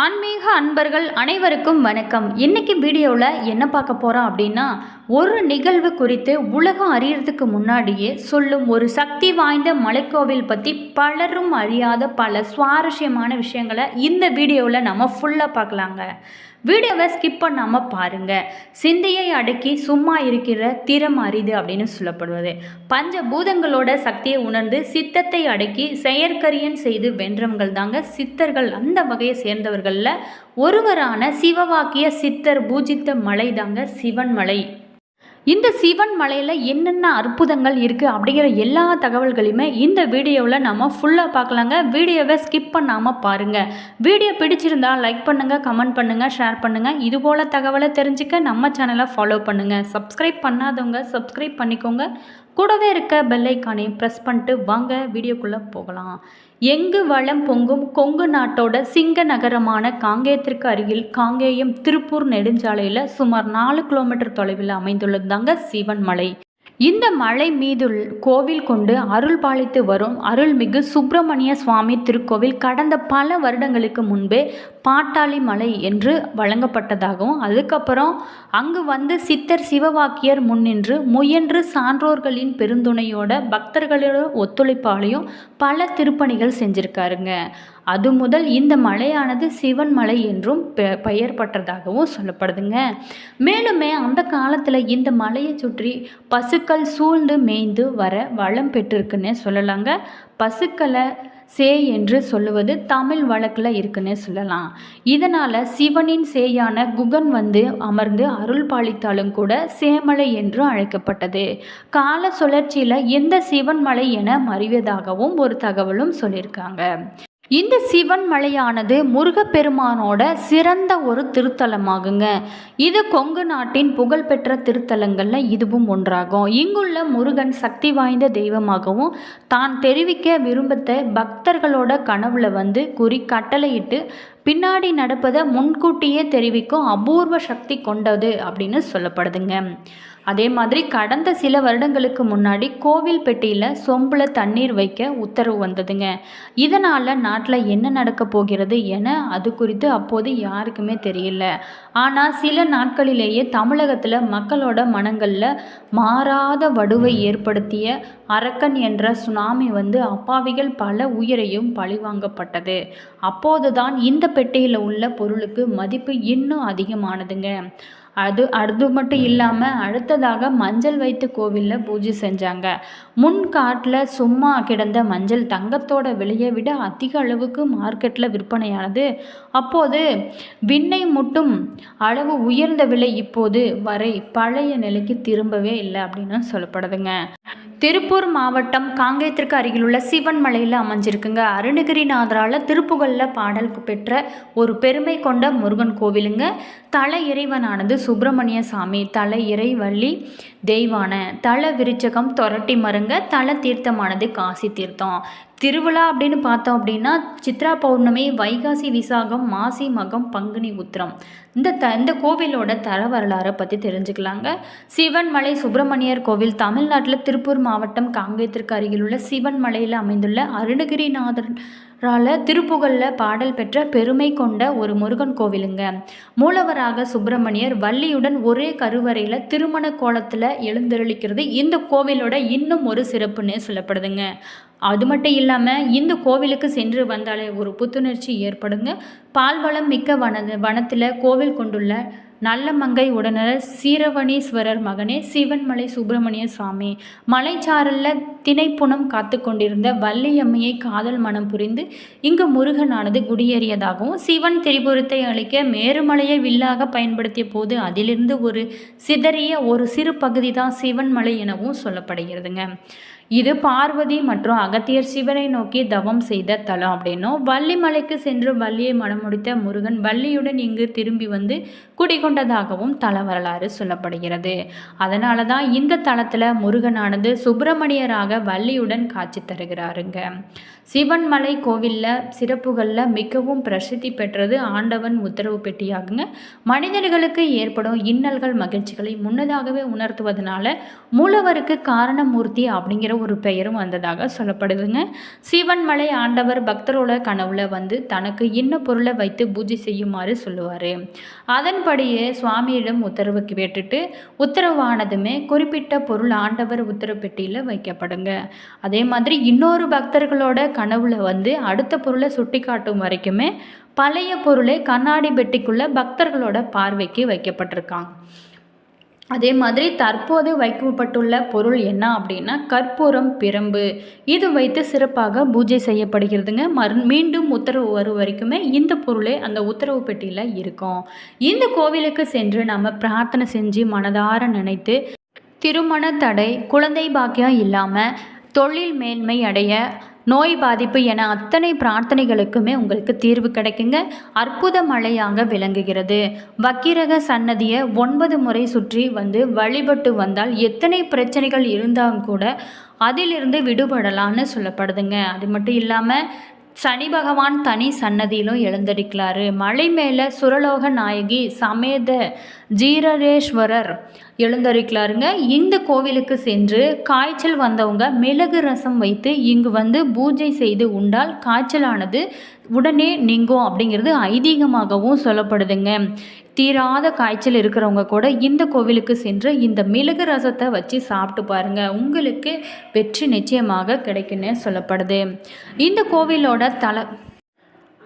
ஆன்மீக அன்பர்கள் அனைவருக்கும் வணக்கம். இன்னைக்கு வீடியோவில் என்ன பார்க்க போகிறோம் அப்படின்னா ஒரு நிகழ்வு குறித்து உலகம் அறியறதுக்கு முன்னாடியே சொல்லும் ஒரு சக்தி வாய்ந்த மலைக்கோவில் பற்றி பலரும் அறியாத பல சுவாரஸ்யமான விஷயங்களை இந்த வீடியோவில் நம்ம ஃபுல்லாக பார்க்கலாங்க. வீடியோவை ஸ்கிப் பண்ணாமல் பாருங்கள் சிந்தையை அடக்கி சும்மா இருக்கிற திறம் அரிது அப்படின்னு சொல்லப்படுவது. பஞ்ச பூதங்களோட சக்தியை உணர்ந்து சித்தத்தை அடக்கி செயற்கரியன் செய்து வென்றவங்கள் தாங்க சித்தர்கள். அந்த வகையை சேர்ந்தவர்களில் ஒருவரான சிவவாக்கிய சித்தர் பூஜித்த மலை தாங்க சிவன் மலை. இந்த சிவன் மலையில் என்னென்ன அற்புதங்கள் இருக்குது அப்படிங்கிற எல்லா தகவல்களையுமே இந்த வீடியோவில் நம்ம ஃபுல்லாக பார்க்கலாங்க. வீடியோவை ஸ்கிப் பண்ணாமல் பாருங்கள் வீடியோ பிடிச்சிருந்தா லைக் பண்ணுங்கள் கமெண்ட் பண்ணுங்கள் ஷேர் பண்ணுங்கள் இது போல் தகவலை தெரிஞ்சுக்க நம்ம சேனலை ஃபாலோ பண்ணுங்கள் சப்ஸ்கிரைப் பண்ணாதவங்க சப்ஸ்கிரைப் பண்ணிக்கோங்க. கூடவே இருக்க பெல்லைக்கானையும் ப்ரெஸ் பண்ணிட்டு வாங்க வீடியோக்குள்ளே போகலாம். எங்கு வளம் பொங்கும் கொங்கு நாட்டோட சிங்க நகரமான காங்கேயத்திற்கு அருகில் காங்கேயம் திருப்பூர் நெடுஞ்சாலையில் சுமார் நாலு கிலோமீட்டர் தொலைவில் அமைந்துள்ளது தாங்க சிவன் மலை இந்த மலை மீது கோவில் கொண்டு அருள் பாலித்து வரும் அருள்மிகு சுப்பிரமணிய சுவாமி திருக்கோவில் கடந்த பல வருடங்களுக்கு முன்பே பாட்டாளி மலை என்று வழங்கப்பட்டதாகவும் அதுக்கப்புறம் அங்கு வந்து சித்தர் சிவவாக்கியர் முன்னின்று முயன்று சான்றோர்களின் பெருந்துணையோட பக்தர்களோட ஒத்துழைப்பாலையும் பல திருப்பணிகள் செஞ்சுருக்காருங்க. அது முதல் இந்த மலையானது சிவன் மலை என்றும் பெ பெயர் பட்டதாகவும் சொல்லப்படுதுங்க. மேலுமே அந்த காலத்தில் இந்த மலையை சுற்றி பசுக்கள் சூழ்ந்து மேய்ந்து வர வளம் பெற்றிருக்குன்னே சொல்லலாங்க. பசுக்களை சே என்று சொல்லுவது தமிழ் வழக்கில் இருக்குன்னே சொல்லலாம். இதனால் சிவனின் சேயான குகன் வந்து அமர்ந்து அருள் பாலித்தாலும் கூட சேமலை என்று அழைக்கப்பட்டது. கால சுழற்சியில் எந்த சிவன் மலை என மறிவதாகவும் ஒரு தகவலும் சொல்லியிருக்காங்க. இந்த சிவன் மலையானது முருகப்பெருமானோட சிறந்த ஒரு திருத்தலமாகுங்க. இது கொங்கு நாட்டின் புகழ்பெற்ற திருத்தலங்களில் இதுவும் ஒன்றாகும். இங்குள்ள முருகன் சக்தி வாய்ந்த தெய்வமாகவும் தான் தெரிவிக்க விரும்பத்த பக்தர்களோட கனவுல வந்து குறி கட்டளையிட்டு பின்னாடி நடப்பதை முன்கூட்டியே தெரிவிக்கும் அபூர்வ சக்தி கொண்டது அப்படின்னு சொல்லப்படுதுங்க. அதே மாதிரி கடந்த சில வருடங்களுக்கு முன்னாடி கோவில் பெட்டியில் சொம்பில் தண்ணீர் வைக்க உத்தரவு வந்ததுங்க. இதனால் நாட்டில் என்ன நடக்க போகிறது என அது குறித்து அப்போது யாருக்குமே தெரியல. ஆனால் சில நாட்களிலேயே தமிழகத்தில் மக்களோட மனங்களில் மாறாத வடுவை ஏற்படுத்திய அரக்கன் என்ற சுனாமி வந்து அப்பாவிகள் பல உயிரையும் பழிவாங்கப்பட்டது. அப்போதுதான் இந்த பெட்டியில் உள்ள பொருளுக்கு மதிப்பு இன்னும் அதிகமானதுங்க. அது அது மட்டும் இல்லாமல் அடுத்ததாக மஞ்சள் வைத்து கோவிலில் பூஜை செஞ்சாங்க. முன் காட்டில் சும்மா கிடந்த மஞ்சள் தங்கத்தோட விலையை விட அதிக அளவுக்கு மார்க்கெட்டில் விற்பனையானது. அப்போது விண்ணை முட்டும் அளவு உயர்ந்த விலை இப்போது வரை பழைய நிலைக்கு திரும்பவே இல்லை அப்படின்னு சொல்லப்படுதுங்க. திருப்பூர் மாவட்டம் காங்கேயத்திற்கு அருகிலுள்ள சிவன் மலையில் அமைஞ்சிருக்குங்க. அருணகிரிநாதரால் திருப்புகழில் பாடல் பெற்ற ஒரு பெருமை கொண்ட முருகன் கோவிலுங்க. தல இறைவனானது சுப்பிரமணிய சாமி தல இறைவள்ளி தெய்வான தல விருச்சகம் தொரட்டி மருங்க தல தீர்த்தமானது காசி தீர்த்தம். திருவிழா அப்படின்னு பார்த்தோம் அப்படின்னா சித்ரா பௌர்ணமி வைகாசி விசாகம் மாசி மகம் பங்குனி உத்திரம். இந்த த இந்த கோவிலோட தர வரலாறை பற்றி தெரிஞ்சுக்கலாங்க. சிவன்மலை சுப்பிரமணியர் கோவில் தமிழ்நாட்டில் திருப்பூர் மாவட்டம் காங்கேயத்திற்கு அருகிலுள்ள சிவன்மலையில் அமைந்துள்ள அருணகிரிநாதர் ரால திருப்புகழில் பாடல் பெற்ற பெருமை கொண்ட ஒரு முருகன் கோவிலுங்க. மூலவராக சுப்பிரமணியர் வள்ளியுடன் ஒரே கருவறையில் திருமண கோலத்தில் எழுந்தருளிக்கிறது இந்த கோவிலோட இன்னும் ஒரு சிறப்புன்னு சொல்லப்படுதுங்க. அது மட்டும் இல்லாமல் இந்த கோவிலுக்கு சென்று வந்தாலே ஒரு புத்துணர்ச்சி ஏற்படுங்க. பால்வளம் மிக்க வன வனத்தில் கோவில் கொண்டுள்ள நல்லமங்கை உடனர் உடனர சீரவணீஸ்வரர் மகனே சிவன்மலை சுப்பிரமணிய சுவாமி. மலைச்சாரலில் திணைப்புணம் காத்து கொண்டிருந்த வள்ளியம்மையை காதல் மனம் புரிந்து இங்கு முருகனானது குடியேறியதாகவும் சிவன் திரிபுரத்தை அழிக்க மேருமலையை வில்லாக பயன்படுத்திய போது அதிலிருந்து ஒரு சிதறிய ஒரு சிறு பகுதி தான் சிவன்மலை எனவும் சொல்லப்படுகிறதுங்க. இது பார்வதி மற்றும் அகத்தியர் சிவனை நோக்கி தவம் செய்த தலம் அப்படின்னும் வள்ளிமலைக்கு சென்று வள்ளியை மனமுடித்த முருகன் வள்ளியுடன் இங்கு திரும்பி வந்து குடிகொண்டதாகவும் தல வரலாறு சொல்லப்படுகிறது. அதனால தான் இந்த தலத்தில் முருகனானது சுப்பிரமணியராக வள்ளியுடன் காட்சி தருகிறாருங்க. சிவன்மலை கோவிலில் சிறப்புகளில் மிகவும் பிரசித்தி பெற்றது ஆண்டவன் உத்தரவு பெட்டியாகுங்க. மனிதர்களுக்கு ஏற்படும் இன்னல்கள் மகிழ்ச்சிகளை முன்னதாகவே உணர்த்துவதனால மூலவருக்கு காரணமூர்த்தி அப்படிங்கிற ஒரு பெயரும் வந்ததாக சொல்லப்படுதுங்க. சிவன்மலை ஆண்டவர் பக்தரோட கனவுல வந்து தனக்கு இன்ன பொருளை வைத்து பூஜை செய்யுமாறு சொல்லுவார். அதன்படியே சுவாமியிடம் உத்தரவு கேட்டுட்டு உத்தரவானதுமே குறிப்பிட்ட பொருள் ஆண்டவர் உத்தரவு பெட்டியில் வைக்கப்படுங்க. அதே மாதிரி இன்னொரு பக்தர்களோட கனவுல வந்து அடுத்த பொருளை சுட்டி காட்டும் வரைக்குமே பழைய பொருளை கண்ணாடி பெட்டிக்குள்ள பக்தர்களோட பார்வைக்கு வைக்கப்பட்டிருக்காங்க. அதே மாதிரி தற்போது வைக்கப்பட்டுள்ள பொருள் என்ன அப்படின்னா கற்பூரம் பிரம்பு. இது வைத்து சிறப்பாக பூஜை செய்யப்படுகிறதுங்க. மறு மீண்டும் உத்தரவு வரும் வரைக்குமே இந்த பொருளே அந்த உத்தரவு பெட்டியில் இருக்கும். இந்த கோவிலுக்கு சென்று நம்ம பிரார்த்தனை செஞ்சு மனதார நினைத்து திருமண தடை குழந்தை பாக்கியம் இல்லாமல் தொழில் மேன்மை அடைய நோய் பாதிப்பு என அத்தனை பிரார்த்தனைகளுக்குமே உங்களுக்கு தீர்வு கிடைக்குங்க. அற்புத மழையாக விளங்குகிறது. வக்கிரக சன்னதியை ஒன்பது முறை சுற்றி வந்து வழிபட்டு வந்தால் எத்தனை பிரச்சனைகள் இருந்தாலும் கூட அதிலிருந்து விடுபடலான்னு சொல்லப்படுதுங்க. அது மட்டும் இல்லாமல் சனி பகவான் தனி சன்னதியிலும் எழுந்தடிக்கிறாரு மலை மேலே சுரலோக நாயகி சமேத ஜீரரேஸ்வரர் எழுந்தரிக்கலாருங்க இந்த கோவிலுக்கு சென்று காய்ச்சல் வந்தவங்க மிளகு ரசம் வைத்து இங்கு வந்து பூஜை செய்து உண்டால் காய்ச்சலானது உடனே நீங்கும் அப்படிங்கிறது ஐதீகமாகவும் சொல்லப்படுதுங்க. தீராத காய்ச்சல் இருக்கிறவங்க கூட இந்த கோவிலுக்கு சென்று இந்த மிளகு ரசத்தை வச்சு சாப்பிட்டு பாருங்கள் உங்களுக்கு வெற்றி நிச்சயமாக கிடைக்குன்னு சொல்லப்படுது. இந்த கோவிலோட தல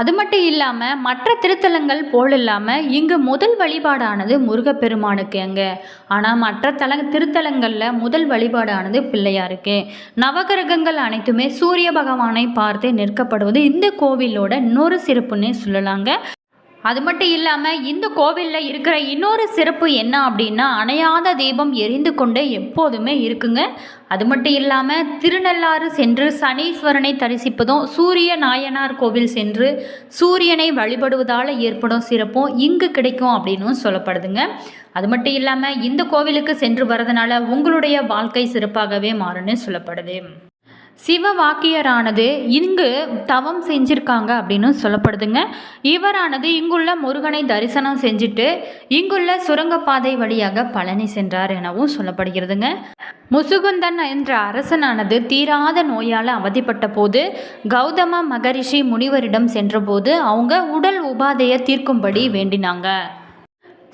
அது மட்டும் இல்லாமல் மற்ற திருத்தலங்கள் போல் இல்லாமல் இங்கு முதல் வழிபாடானது முருகப்பெருமானுக்கு அங்கே. ஆனால் மற்ற தல திருத்தலங்களில் முதல் வழிபாடானது பிள்ளையாருக்கு. நவகிரகங்கள் அனைத்துமே சூரிய பகவானை பார்த்து நிற்கப்படுவது இந்த கோவிலோட இன்னொரு சிறப்புன்னே சொல்லலாங்க. அது மட்டும் இல்லாமல் இந்த கோவிலில் இருக்கிற இன்னொரு சிறப்பு என்ன அப்படின்னா அணையாத தீபம் எரிந்து கொண்டே எப்போதுமே இருக்குங்க. அது மட்டும் இல்லாமல் திருநள்ளாறு சென்று சனீஸ்வரனை தரிசிப்பதும் சூரிய நாயனார் கோவில் சென்று சூரியனை வழிபடுவதால் ஏற்படும் சிறப்பும் இங்கு கிடைக்கும் அப்படின்னும் சொல்லப்படுதுங்க. அது மட்டும் இல்லாமல் இந்த கோவிலுக்கு சென்று வரதுனால உங்களுடைய வாழ்க்கை சிறப்பாகவே மாறுன்னு சொல்லப்படுது. சிவ வாக்கியரானது இங்கு தவம் செஞ்சிருக்காங்க அப்படின்னு சொல்லப்படுதுங்க. இவரானது இங்குள்ள முருகனை தரிசனம் செஞ்சுட்டு இங்குள்ள சுரங்கப்பாதை வழியாக பழனி சென்றார் எனவும் சொல்லப்படுகிறதுங்க. முசுகுந்தன் என்ற அரசனானது தீராத நோயால் அவதிப்பட்ட போது கௌதம மகரிஷி முனிவரிடம் சென்றபோது அவங்க உடல் உபாதையை தீர்க்கும்படி வேண்டினாங்க.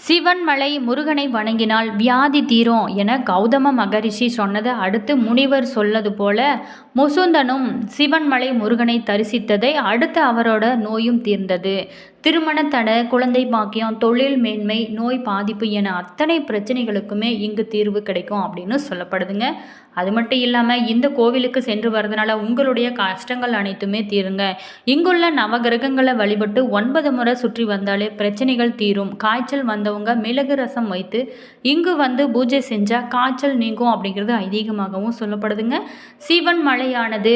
சிவன்மலை முருகனை வணங்கினால் வியாதி தீரும் என கௌதம மகரிஷி சொன்னதை அடுத்து முனிவர் சொல்லது போல முசுந்தனும் சிவன்மலை முருகனை தரிசித்ததை அடுத்து அவரோட நோயும் தீர்ந்தது. திருமண குழந்தை பாக்கியம் தொழில் மேன்மை நோய் பாதிப்பு என அத்தனை பிரச்சனைகளுக்குமே இங்கு தீர்வு கிடைக்கும் அப்படின்னு சொல்லப்படுதுங்க. அது மட்டும் இல்லாமல் இந்த கோவிலுக்கு சென்று வரதுனால உங்களுடைய கஷ்டங்கள் அனைத்துமே தீருங்க. இங்குள்ள நவகிரகங்களை வழிபட்டு ஒன்பது முறை சுற்றி வந்தாலே பிரச்சனைகள் தீரும். காய்ச்சல் வந்தவங்க மிளகு ரசம் வைத்து இங்கு வந்து பூஜை செஞ்சால் காய்ச்சல் நீங்கும் அப்படிங்கிறது ஐதீகமாகவும் சொல்லப்படுதுங்க. சிவன் மலை மலையானது.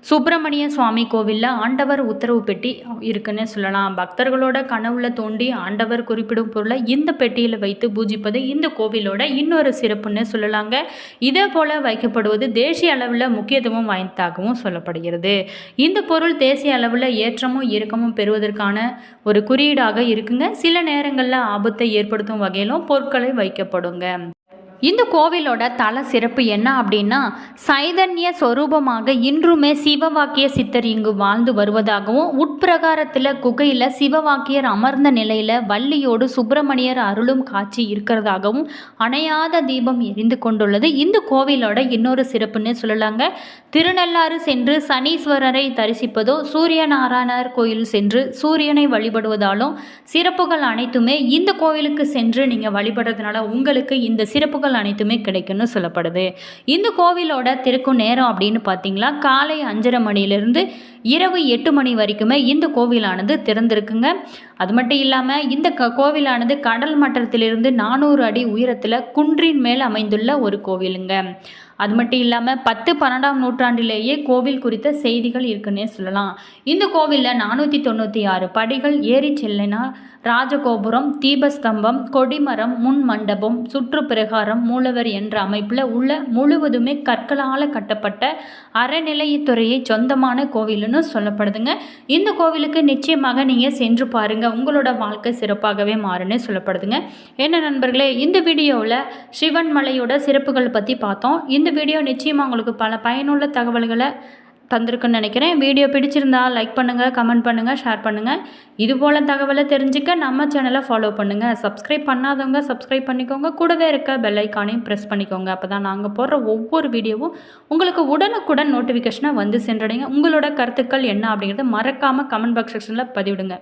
சுப்பிரமணிய சுவாமி கோவிலில் ஆண்டவர் உத்தரவு பெட்டி இருக்குன்னு சொல்லலாம். பக்தர்களோட கனவுல தோண்டி ஆண்டவர் குறிப்பிடும் பொருளை இந்த பெட்டியில் வைத்து பூஜிப்பது இந்த கோவிலோட இன்னொரு சிறப்புன்னு சொல்லலாங்க. இதே போல் வைக்கப்படுவது தேசிய அளவில் முக்கியத்துவம் வாய்ந்ததாகவும் சொல்லப்படுகிறது. இந்த பொருள் தேசிய அளவில் ஏற்றமும் இறக்கமும் பெறுவதற்கான ஒரு குறியீடாக இருக்குங்க. சில நேரங்களில் ஆபத்தை ஏற்படுத்தும் வகையிலும் பொருட்களை வைக்கப்படுங்க. இந்த கோவிலோட தல சிறப்பு என்ன அப்படின்னா சைதன்ய ஸ்வரூபமாக இன்றுமே சிவவாக்கிய சித்தர் இங்கு வாழ்ந்து வருவதாகவும் உட்பிரகாரத்தில் குகையில் சிவவாக்கியர் அமர்ந்த நிலையில் வள்ளியோடு சுப்பிரமணியர் அருளும் காட்சி இருக்கிறதாகவும் அணையாத தீபம் எரிந்து கொண்டுள்ளது. இந்த கோவிலோட இன்னொரு சிறப்புன்னு சொல்லலாங்க. திருநள்ளாறு சென்று சனீஸ்வரரை தரிசிப்பதோ சூரிய நாராயணர் கோயில் சென்று சூரியனை வழிபடுவதாலும் சிறப்புகள் அனைத்துமே இந்த கோவிலுக்கு சென்று நீங்கள் வழிபடுறதுனால உங்களுக்கு இந்த சிறப்புகள் அனைத்துமே கிடைக்கும்னு சொல்லப்படுது. இந்த கோவிலோட திறக்கும் நேரம் அப்படின்னு பார்த்தீங்களா காலை அஞ்சரை மணியிலிருந்து இரவு எட்டு மணி வரைக்குமே இந்த கோவிலானது திறந்திருக்குங்க. அது மட்டும் இல்லாமல் இந்த க கோவிலானது கடல் மட்டத்திலிருந்து நானூறு அடி உயரத்தில் குன்றின் மேல் அமைந்துள்ள ஒரு கோவிலுங்க. அது மட்டும் இல்லாமல் பத்து பன்னெண்டாம் நூற்றாண்டிலேயே கோவில் குறித்த செய்திகள் இருக்குன்னே சொல்லலாம். இந்த கோவிலில் நானூற்றி தொண்ணூற்றி ஆறு படிகள் ஏறி செல்லினால் ராஜகோபுரம் தீபஸ்தம்பம் கொடிமரம் முன் மண்டபம் சுற்றுப்பிரகாரம் மூலவர் என்ற அமைப்பில் உள்ள முழுவதுமே கற்களால் கட்டப்பட்ட அறநிலையத்துறையை சொந்தமான கோவில்னு சொல்லப்படுதுங்க. இந்த கோவிலுக்கு நிச்சயமாக நீங்கள் சென்று பாருங்கள் உங்களோட வாழ்க்கை சிறப்பாகவே மாறுன்னு சொல்லப்படுதுங்க. என்ன நண்பர்களே இந்த வீடியோவில் சிவன் மலையோட சிறப்புகள் பற்றி பார்த்தோம். இந்த வீடியோ நிச்சயமாக உங்களுக்கு பல பயனுள்ள தகவல்களை தந்திருக்குன்னு நினைக்கிறேன். வீடியோ பிடிச்சிருந்தா லைக் பண்ணுங்கள் கமெண்ட் பண்ணுங்கள் ஷேர் பண்ணுங்கள் இது போல் தகவலை தெரிஞ்சுக்க நம்ம சேனலை ஃபாலோ பண்ணுங்கள் சப்ஸ்கிரைப் பண்ணாதவங்க சப்ஸ்கிரைப் பண்ணிக்கோங்க. கூடவே இருக்க பெல் ஐக்கானையும் ப்ரெஸ் பண்ணிக்கோங்க. அப்போ தான் நாங்கள் போடுற ஒவ்வொரு வீடியோவும் உங்களுக்கு உடனுக்குடன் நோட்டிஃபிகேஷனாக வந்து சென்றடைங்க. உங்களோட கருத்துக்கள் என்ன அப்படிங்கிறத மறக்காமல் கமெண்ட் பாக்ஸ் செக்ஷனில் பதிவிடுங்க.